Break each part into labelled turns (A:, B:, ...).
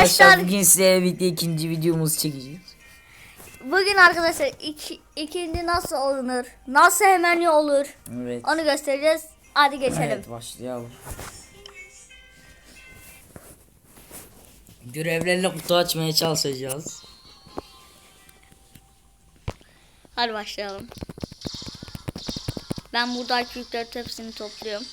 A: Arkadaşlar
B: bugün size birlikte ikinci videomuzu çekeceğiz.
A: bugün arkadaşlar iki, ikinci nasıl olunur? Nasıl hemen olur?
B: Evet.
A: Onu göstereceğiz. Hadi geçelim.
B: Evet başlayalım. Görevlerle kutu açmaya çalışacağız.
A: Hadi başlayalım. Ben buradaki yükler hepsini topluyorum.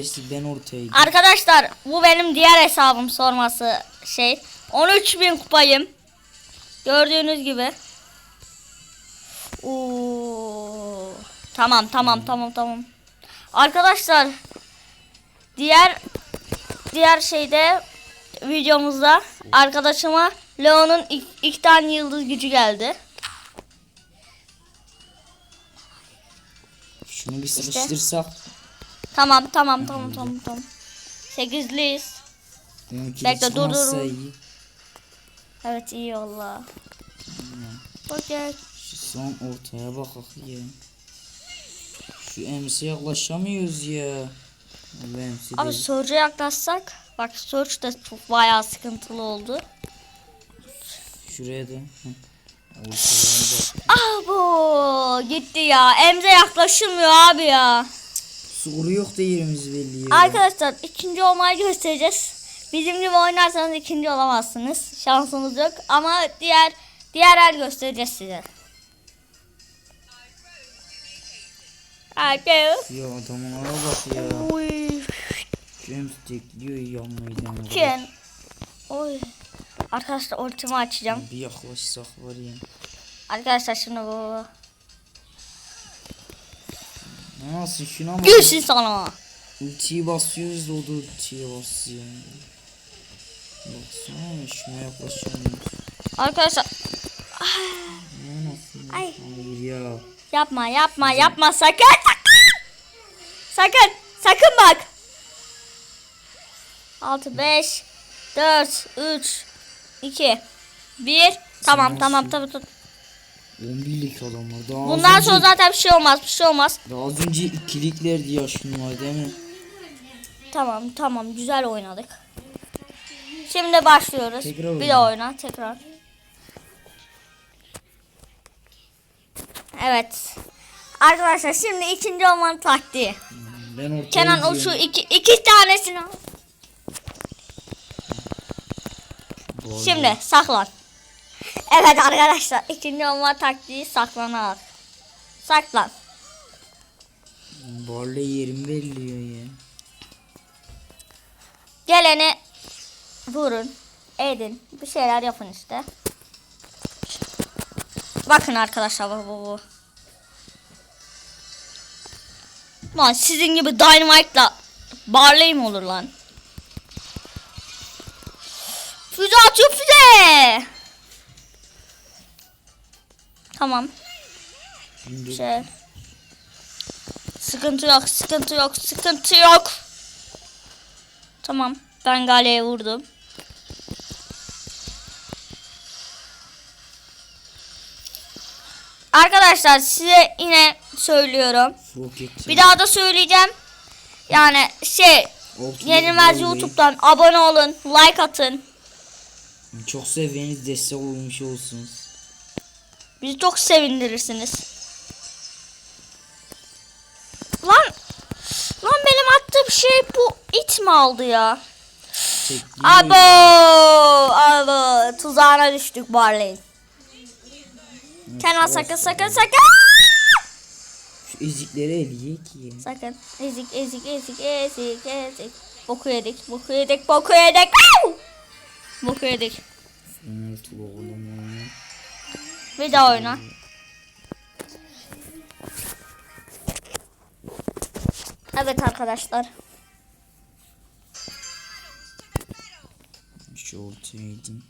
B: İstersen ben ortaya gideyim.
A: Arkadaşlar bu benim diğer hesabım sorması şey. 13.000 kupayım. Gördüğünüz gibi. Oo. Tamam tamam tamam tamam. Arkadaşlar diğer diğer şeyde videomuzda arkadaşıma Leon'un ilk, ilk tane yıldız gücü geldi.
B: Şunu bir sıkıştırsak.
A: Tamam tamam tamam tamam tamam. 8'liyiz.
B: Benimki
A: Bekle, dur, dur.
B: iyi.
A: Evet iyi. Bakın.
B: Şu son ortaya bakak ya. Şu emsi yaklaşamıyoruz ya. Emsi
A: Abi. Surge'e yaklaşsak. Bak Surge de çok bayağı sıkıntılı oldu.
B: Şuraya da.
A: Ah bu gitti ya. Emze yaklaşılmıyor abi ya.
B: Soru yok da yerimiz belli ya.
A: Arkadaşlar ikinci olmayı göstereceğiz. Bizim gibi oynarsanız ikinci olamazsınız. Şansınız yok ama diğer diğer el göstereceğiz size. Hadi.
B: Ya adamın ara bak ya.
A: Uy.
B: James tekliyor yanmayı
A: Ken. Oy. Arkadaşlar ultimi açacağım.
B: Bir yaklaşsak var ya.
A: Arkadaşlar şimdi bu.
B: Nasıl şuna bak.
A: Gülsün sana.
B: Ultiyi basıyoruz o da ultiye basıyor. Baksana şuna yaklaşamıyoruz.
A: Arkadaşlar
B: nasıl?
A: Ay.
B: Hayır ya.
A: yapma yapma yapma sakın sakın. Sakın bak. 6 5 4 3 2 1 Tamam tamam tamam tamam.
B: 11'lik adamlar. Daha
A: Bundan
B: az
A: sonra
B: önce,
A: zaten bir şey olmaz bir şey olmaz.
B: Daha az önce ikiliklerdi ya şunlar değil mi?
A: Tamam tamam güzel oynadık. Şimdi başlıyoruz.
B: Tekrar
A: bir de
B: oyna.
A: tekrar. Evet. Arkadaşlar şimdi ikinci olmanın taktiği.
B: Ben ortaya
A: Kenan o şu iki, iki tanesini al. Şimdi saklan. Evet arkadaşlar ikinci olma taktiği saklanarak. Saklan.
B: Barley yerim belliyor ya.
A: Geleni vurun. Edin. Bir şeyler yapın işte. Bakın arkadaşlar bu bu bu. Lan sizin gibi Dynamite'la Barley mi olur lan? Füze atıyor füze. Tamam.
B: Şimdi
A: Şey. Sıkıntı yok, sıkıntı yok, sıkıntı yok. Tamam. Ben galeye vurdum. Arkadaşlar size yine söylüyorum. Bir daha da söyleyeceğim. Yani şey Yenilmez. YouTube'dan abone olun, like atın.
B: Çok sevdiğiniz destek olmuş olsunuz.
A: Bizi çok sevindirirsiniz. Lan lan benim attığım şey bu it mi aldı ya?
B: Tekliyor.
A: Abo abo tuzağına düştük Barley'in. Kenan sakın sakın sakın.
B: Şu ezikleri eleyek ya.
A: Sakın. Ezik ezik ezik ezik ezik. Boku yedik boku yedik boku yedik. Boku yedik.
B: Oğlum ya.
A: Bir daha oyna. Evet arkadaşlar.
B: Şu ortaya gidin.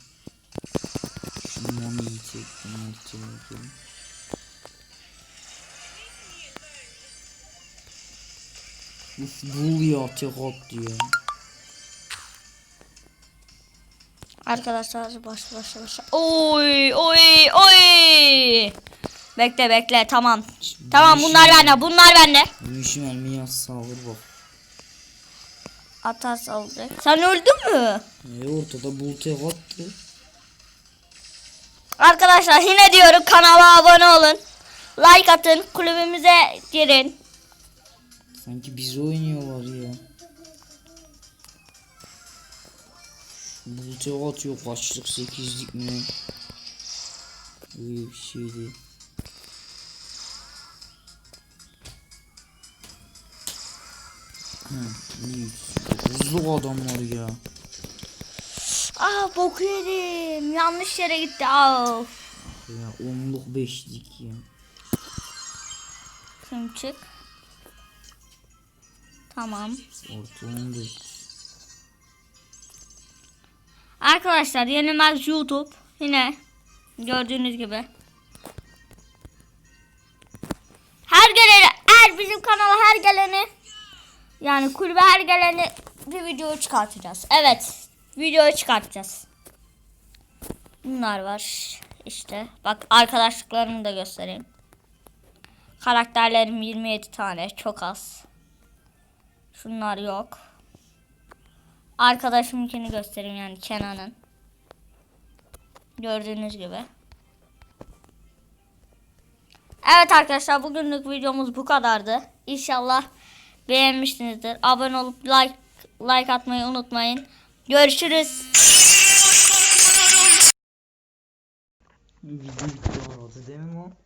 B: Şu mamiyi çektim ortaya. Uf bul ya tek at diyor.
A: Arkadaşlar baş baş baş. Oy oy oy. Bekle bekle tamam. Tamam bunlar bende bunlar bende.
B: İşi mermi yazsa alır bak.
A: Atarsa olacak. Sen öldün mü?
B: E ortada bultaya attı.
A: Arkadaşlar yine diyorum kanala abone olun. Like atın kulübümüze girin.
B: Sanki bizi oynuyorlar ya. Bultaya atıyor kaçlık sekizlik mi? Öyle bir şeydi. Hızlı adamlar ya.
A: Ah boku yedim. Yanlış yere gitti. Av.
B: Ya onluk beşlik ya.
A: Şimdi çık. Tamam.
B: Orta.
A: Arkadaşlar yenilmez YouTube. Yine gördüğünüz gibi. Her geleni, her bizim kanala her geleni yani kulübe her geleni bir video çıkartacağız. Evet, video çıkartacağız. Bunlar var işte. Bak arkadaşlıklarımı da göstereyim. Karakterlerim 27 tane, çok az. Şunlar yok. Arkadaşımınkini göstereyim yani Kenan'ın. Gördüğünüz gibi. Evet arkadaşlar bugünlük videomuz bu kadardı. İnşallah beğenmişsinizdir. Abone olup like like atmayı unutmayın. Görüşürüz.
B: Video bitti arada değil mi o?